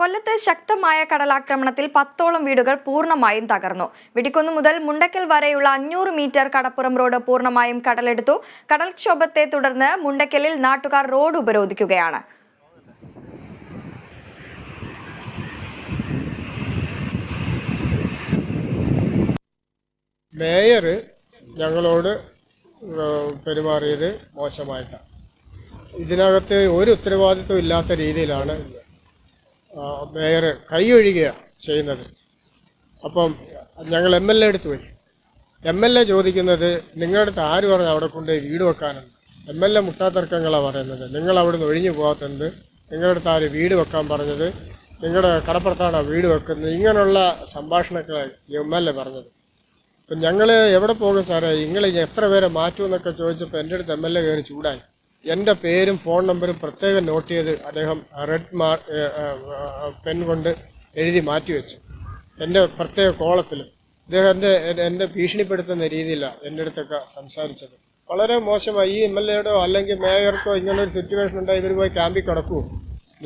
കൊല്ലത്ത് ശക്തമായ കടലാക്രമണത്തിൽ പത്തോളം വീടുകൾ പൂർണമായും തകർന്നു. വെടിക്കുന്ന് മുതൽ മുണ്ടക്കൽ വരെയുള്ള അഞ്ഞൂറ് മീറ്റർ കടപ്പുറം റോഡ് പൂർണമായും കടലെടുത്തു. കടൽക്ഷോഭത്തെ തുടർന്ന് മുണ്ടക്കലിൽ നാട്ടുകാർ റോഡ് ഉപരോധിക്കുകയാണ്. മേയർ ഞങ്ങളോട് പെരുമാറിയത് മോശമായിട്ടാണ്. ഇതിനകത്ത് ഒരു ഉത്തരവാദിത്വം ഇല്ലാത്ത രീതിയിലാണ് മേയർ കൈയൊഴുകുക ചെയ്യുന്നത്. അപ്പം ഞങ്ങൾ എം എൽ എ അടുത്ത് പോയി. എം എൽ എ ചോദിക്കുന്നത് നിങ്ങളുടെ അടുത്ത് ആര് പറഞ്ഞു അവിടെ കൊണ്ട് വീട് വെക്കാനെന്ന്? എം എൽ എ മുട്ടാത്തർക്കങ്ങളാണ് പറയുന്നത്. നിങ്ങൾ അവിടെ നിന്ന് ഒഴിഞ്ഞു പോകാത്തത് നിങ്ങളുടെ അടുത്ത് ആര് വീട് വെക്കാൻ പറഞ്ഞത്? നിങ്ങളുടെ കടപ്പുറത്താണ് വീട് വെക്കുന്നത്? ഇങ്ങനെയുള്ള സംഭാഷണങ്ങളെ എം എൽ എ പറഞ്ഞത്. അപ്പം ഞങ്ങൾ എവിടെ പോകും സാറേ? നിങ്ങൾ എത്ര പേരെ മാറ്റുമെന്നൊക്കെ ചോദിച്ചപ്പോൾ എന്റെ അടുത്ത് എം എൽ എ കയറി ചൂടായി. എന്റെ പേരും ഫോൺ നമ്പറും പ്രത്യേകം നോട്ട് ചെയ്ത് അദ്ദേഹം റെഡ് മാർ പെൻ കൊണ്ട് എഴുതി മാറ്റി വെച്ചു. എന്റെ പ്രത്യേക കോളത്തിൽ ഇദ്ദേഹം എന്റെ എന്റെ ഭീഷണിപ്പെടുത്തുന്ന രീതിയിലാണ് എന്റെ അടുത്തൊക്കെ സംസാരിച്ചത്. വളരെ മോശമായി ഈ എം എൽ എയുടെയോ അല്ലെങ്കിൽ മേയർക്കോ ഇങ്ങനൊരു സിറ്റുവേഷൻ ഉണ്ടായി ഇവർ പോയി ക്യാമ്പിൽ കിടക്കുമോ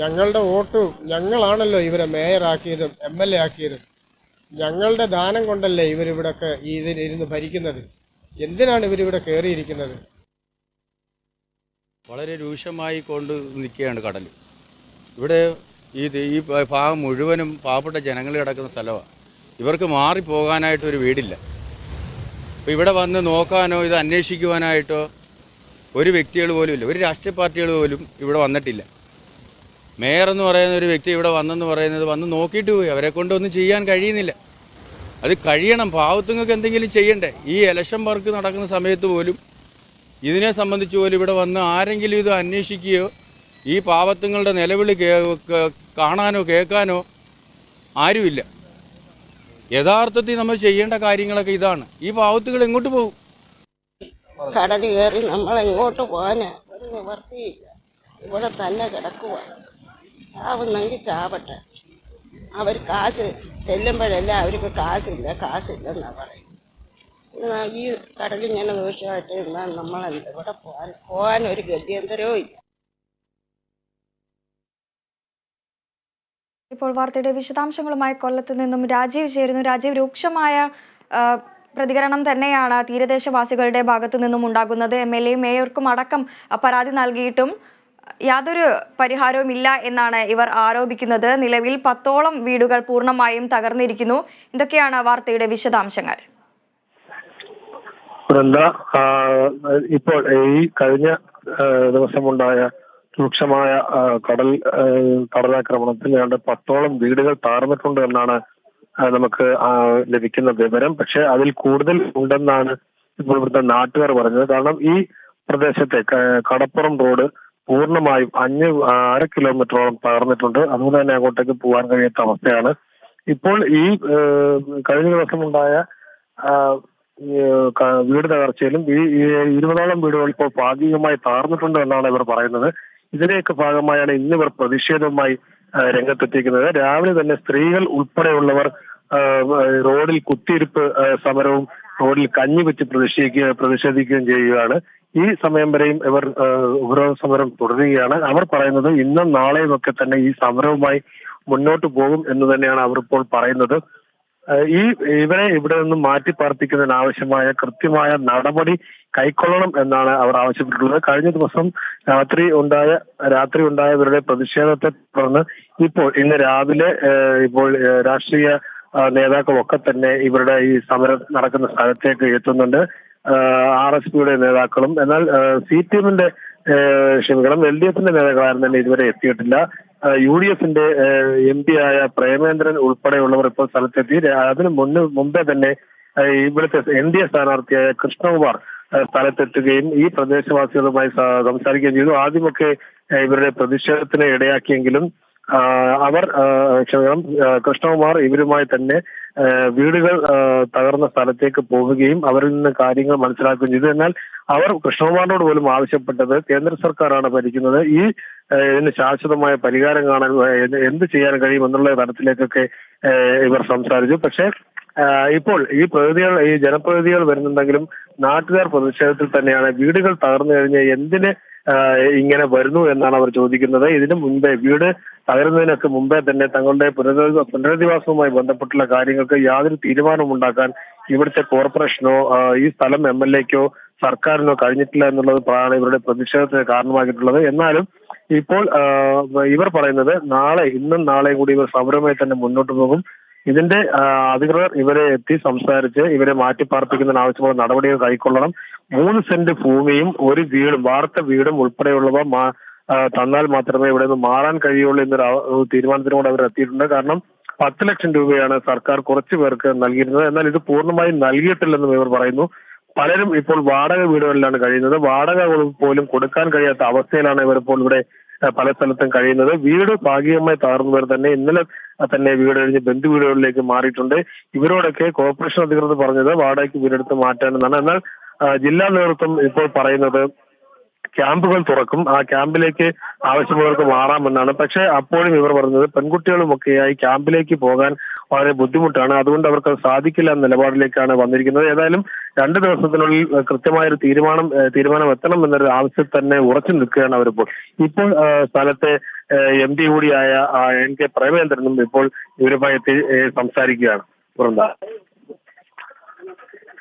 ഞങ്ങളുടെ വോട്ട് ഞങ്ങളാണല്ലോ ഇവരെ മേയറാക്കിയതും എം എൽ എ ആക്കിയതും. ഞങ്ങളുടെ ദാനം കൊണ്ടല്ലേ ഇവരിവിടൊക്കെ ഈ ഇതിൽ ഇരുന്ന് ഭരിക്കുന്നത്? എന്തിനാണ് ഇവരിവിടെ കയറിയിരിക്കുന്നത്? വളരെ രൂക്ഷമായി കൊണ്ട് നിൽക്കുകയാണ് കടൽ ഇവിടെ ഈ ഈ ഭാഗം മുഴുവനും പാവപ്പെട്ട ജനങ്ങൾ കിടക്കുന്ന സ്ഥലമാണ് ഇവർക്ക് മാറിപ്പോകാനായിട്ടൊരു വീടില്ല. അപ്പോൾ ഇവിടെ വന്ന് നോക്കാനോ ഇത് അന്വേഷിക്കുവാനായിട്ടോ ഒരു വ്യക്തികൾ പോലും ഇല്ല. ഒരു രാഷ്ട്രീയ പാർട്ടികൾ പോലും ഇവിടെ വന്നിട്ടില്ല. മേയർ എന്ന് പറയുന്ന ഒരു വ്യക്തി ഇവിടെ വന്നെന്ന് പറയുന്നത് വന്ന് നോക്കിയിട്ട് പോയി. അവരെ കൊണ്ടൊന്നും ചെയ്യാൻ കഴിയുന്നില്ല. അത് കഴിയണം. പാവത്തുങ്ങൾക്ക് എന്തെങ്കിലും ചെയ്യണ്ടേ? ഈ ഇലക്ഷൻ വർക്ക് നടക്കുന്ന സമയത്ത് പോലും ഇതിനെ സംബന്ധിച്ച് പോലും ഇവിടെ വന്ന് ആരെങ്കിലും ഇത് അന്വേഷിക്കുകയോ ഈ പാവത്തുങ്ങളുടെ നിലവിളി കാണാനോ കേൾക്കാനോ ആരുമില്ല. യഥാർത്ഥത്തിൽ നമ്മൾ ചെയ്യേണ്ട കാര്യങ്ങളൊക്കെ ഇതാണ്. ഈ പാവത്തുകൾ എങ്ങോട്ട് പോകും? കടൽ കയറി നമ്മൾ എങ്ങോട്ട് പോകാനാ ഒരു നിവർത്തിയില്ല ഇവിടെ തന്നെ കിടക്കുക ആവുന്നെങ്കിൽ ചാവട്ടെ. അവർ കാശ് ചെല്ലുമ്പോഴെല്ലാം അവർക്ക് കാശില്ല. കാശില്ലെന്നാണ് പറയുന്നത്. ഈ കടലിങ്ങനെ ദോഷമായിട്ട് എന്നാൽ നമ്മൾ ഇവിടെ പോകാൻ പോകാൻ ഒരു ഗത്യന്തരവും ഇല്ല. ഇപ്പോൾ വാർത്തയുടെ വിശദാംശങ്ങളുമായി കൊല്ലത്ത് നിന്നും രാജീവ് ചേരുന്നു. രാജീവ് രൂക്ഷമായ പ്രതികരണം തന്നെയാണ് തീരദേശവാസികളുടെ ഭാഗത്തു നിന്നും ഉണ്ടാകുന്നത്. എം എൽ എയും മേയർക്കും അടക്കം പരാതി നൽകിയിട്ടും യാതൊരു പരിഹാരവും ഇല്ല എന്നാണ് ഇവർ ആരോപിക്കുന്നത്. നിലവിൽ പത്തോളം വീടുകൾ പൂർണമായും തകർന്നിരിക്കുന്നു. ഇതൊക്കെയാണ് വാർത്തയുടെ വിശദാംശങ്ങൾ? ആ, ഇപ്പോൾ ഈ കഴിഞ്ഞ ദിവസമുണ്ടായ രൂക്ഷമായ കടൽ കടലാക്രമണത്തിൽ ഏതാണ്ട് പത്തോളം വീടുകൾ താർന്നിട്ടുണ്ട് എന്നാണ് നമുക്ക് ലഭിക്കുന്ന വിവരം. പക്ഷെ അതിൽ കൂടുതൽ ഉണ്ടെന്നാണ് ഇപ്പോൾ ഇവിടുത്തെ നാട്ടുകാർ പറഞ്ഞത്. കാരണം ഈ പ്രദേശത്തെ കടപ്പുറം റോഡ് പൂർണമായും അഞ്ച് അര കിലോമീറ്ററോളം തകർന്നിട്ടുണ്ട് അതുകൊണ്ട് തന്നെ അങ്ങോട്ടേക്ക് പോകാൻ കഴിയാത്ത അവസ്ഥയാണ്. ഇപ്പോൾ ഈ കഴിഞ്ഞ ദിവസമുണ്ടായ വീട് തകർച്ചയിലും ഈ ഇരുപതോളം വീടുകൾ ഇപ്പോൾ ഭാഗികമായി താർന്നിട്ടുണ്ട് എന്നാണ് ഇവർ പറയുന്നത്. ഇതിന്റെയൊക്കെ ഭാഗമായാണ് ഇന്ന് ഇവർ പ്രതിഷേധവുമായി രംഗത്തെത്തിക്കുന്നത്. രാവിലെ തന്നെ സ്ത്രീകൾ ഉൾപ്പെടെയുള്ളവർ റോഡിൽ കുത്തിയിരിപ്പ് സമരവും റോഡിൽ കഞ്ഞി വെച്ച് പ്രതിഷേധിക്കുക പ്രതിഷേധിക്കുകയും ചെയ്യുകയാണ്. ഈ സമയം വരെയും ഇവർ ഉപരോധ സമരം തുടരുകയാണ്. അവർ പറയുന്നത് ഇന്നും നാളെയും ഒക്കെ തന്നെ ഈ സമരവുമായി മുന്നോട്ട് പോകും എന്ന് തന്നെയാണ് അവർ ഇപ്പോൾ പറയുന്നത്. ഈ ഇവരെ ഇവിടെ നിന്നും മാറ്റി പാർപ്പിക്കുന്നതിന് ആവശ്യമായ കൃത്യമായ നടപടി കൈക്കൊള്ളണം എന്നാണ് അവർ ആവശ്യപ്പെട്ടിട്ടുള്ളത്. കഴിഞ്ഞ ദിവസം രാത്രി ഉണ്ടായ രാത്രി ഉണ്ടായവരുടെ പ്രതിഷേധത്തെ തുടർന്ന് ഇപ്പോൾ ഇന്ന് രാവിലെ ഇപ്പോൾ രാഷ്ട്രീയ നേതാക്കളൊക്കെ തന്നെ ഇവരുടെ ഈ സമരം നടക്കുന്ന സ്ഥലത്തേക്ക് എത്തുന്നുണ്ട്. ആർ എസ് പിയുടെ നേതാക്കളും എന്നാൽ സി പി എമ്മിന്റെ ക്ഷമിക്കണം എൽ ഡി എഫിന്റെ നേതാക്കളാരും തന്നെ ഇതുവരെ എത്തിയിട്ടില്ല. യു ഡി എഫിന്റെ എം പി ആയ പ്രേമേന്ദ്രൻ ഉൾപ്പെടെയുള്ളവർ ഇപ്പോൾ സ്ഥലത്തെത്തി. അതിന് മുന്ന് മുമ്പേ തന്നെ ഇവിടുത്തെ എൻ ഡി എ സ്ഥാനാർത്ഥിയായ കൃഷ്ണകുമാർ സ്ഥലത്തെത്തുകയും ഈ പ്രദേശവാസികളുമായി സംസാരിക്കുകയും ചെയ്തു. ആദ്യമൊക്കെ ഇവരുടെ പ്രതിഷേധത്തിന് ഇടയാക്കിയെങ്കിലും അവർ ക്ഷമ കൃഷ്ണകുമാർ ഇവരുമായി തന്നെ വീടുകൾ തകർന്ന സ്ഥലത്തേക്ക് പോവുകയും അവരിൽ നിന്ന് കാര്യങ്ങൾ മനസ്സിലാക്കുകയും ചെയ്തു. എന്നാൽ അവർ കൃഷ്ണകുമാറിനോട് പോലും ആവശ്യപ്പെട്ടത് കേന്ദ്ര സർക്കാരാണ് ഭരിക്കുന്നത്. ഈ ഇതിന് ശാശ്വതമായ പരിഹാരം കാണാൻ എന്ത് ചെയ്യാൻ കഴിയും എന്നുള്ള തരത്തിലേക്കൊക്കെ ഇവർ സംസാരിച്ചു. പക്ഷേ ഇപ്പോൾ ഈ പ്രതിനിധികൾ ഈ ജനപ്രതിനിധികൾ വരുന്നുണ്ടെങ്കിലും നാട്ടുകാർ പ്രതിഷേധത്തിൽ തന്നെയാണ്. വീടുകൾ തകർന്നു കഴിഞ്ഞ് എന്തിന് ഇങ്ങനെ വരുന്നു എന്നാണ് അവർ ചോദിക്കുന്നത്. ഇതിനു മുൻപേ വീട് തകരുന്നതിനൊക്കെ മുമ്പേ തന്നെ തങ്ങളുടെ പുനരധിവാസ പുനരധിവാസവുമായി ബന്ധപ്പെട്ടുള്ള കാര്യങ്ങൾക്ക് യാതൊരു തീരുമാനവും ഉണ്ടാക്കാൻ ഇവിടുത്തെ കോർപ്പറേഷനോ ഈ സ്ഥലം എം എൽ എക്കോ സർക്കാരിനോ കഴിഞ്ഞിട്ടില്ല എന്നുള്ളത് ഇവരുടെ പ്രതിഷേധത്തിന് കാരണമാക്കിയിട്ടുള്ളത്. എന്നാലും ഇപ്പോൾ ഇവർ പറയുന്നത് നാളെ ഇന്നും നാളെയും കൂടി ഇവർ സമരവുമായി തന്നെ മുന്നോട്ട് പോകും. ഇതിന്റെ അധികൃതർ ഇവരെ എത്തി സംസാരിച്ച് ഇവരെ മാറ്റിപ്പാർപ്പിക്കുന്നതിന് ആവശ്യമുള്ള നടപടികൾ കൈക്കൊള്ളണം. മൂന്ന് സെന്റ് ഭൂമിയും ഒരു വീടും വാർത്ത വീടും ഉൾപ്പെടെയുള്ളവ തന്നാൽ മാത്രമേ ഇവിടെ നിന്ന് മാറാൻ കഴിയുള്ളൂ എന്നൊരു തീരുമാനത്തിനോട് തീരുമാനത്തിനും കൂടെ അവർ എത്തിയിട്ടുണ്ട്. കാരണം പത്ത് ലക്ഷം രൂപയാണ് സർക്കാർ കുറച്ചു പേർക്ക് നൽകിയിരുന്നത്. എന്നാൽ ഇത് പൂർണമായും നൽകിയിട്ടില്ലെന്നും ഇവർ പറയുന്നു. പലരും ഇപ്പോൾ വാടക വീടുകളിലാണ് കഴിയുന്നത്. വാടക പോലും കൊടുക്കാൻ കഴിയാത്ത അവസ്ഥയിലാണ് ഇവർ ഇപ്പോൾ ഇവിടെ പല സ്ഥലത്തും കഴിയുന്നത്. വീട് ഭാഗികമായി തകർന്നവർ തന്നെ ഇന്നലെ തന്നെ വീട് കഴിഞ്ഞ് ബന്ധു വീടുകളിലേക്ക് മാറിയിട്ടുണ്ട്. ഇവരോടൊക്കെ കോർപ്പറേഷൻ അധികൃതർ പറഞ്ഞത് വാടകയ്ക്ക് വീടെടുത്ത് മാറ്റാനെന്നാണ് എന്നാൽ ആ, ജില്ലാ നേതൃത്വം ഇപ്പോൾ പറയുന്നത് ക്യാമ്പുകൾ തുറക്കും. ആ ക്യാമ്പിലേക്ക് ആവശ്യമുള്ളവർക്ക് മാറാമെന്നാണ്. പക്ഷേ അപ്പോഴും ഇവർ പറഞ്ഞത് പെൺകുട്ടികളുമൊക്കെയായി ക്യാമ്പിലേക്ക് പോകാൻ വളരെ ബുദ്ധിമുട്ടാണ്. അതുകൊണ്ട് അവർക്ക് സാധിക്കില്ല എന്ന നിലപാടിലേക്കാണ് വന്നിരിക്കുന്നത്. ഏതായാലും രണ്ട് ദിവസത്തിനുള്ളിൽ കൃത്യമായ കൃത്യമായൊരു തീരുമാനം തീരുമാനം എത്തണം എന്നൊരു ആവശ്യം തന്നെ ഉറച്ചു നിൽക്കുകയാണ് അവരിപ്പോൾ. ഇപ്പോൾ സ്ഥലത്തെ എം ഡി കൂടിയായ എൻ കെ പ്രേമേന്ദ്രനും ഇപ്പോൾ ഇവരുമായി സംസാരിക്കുകയാണ്. വൃന്ദ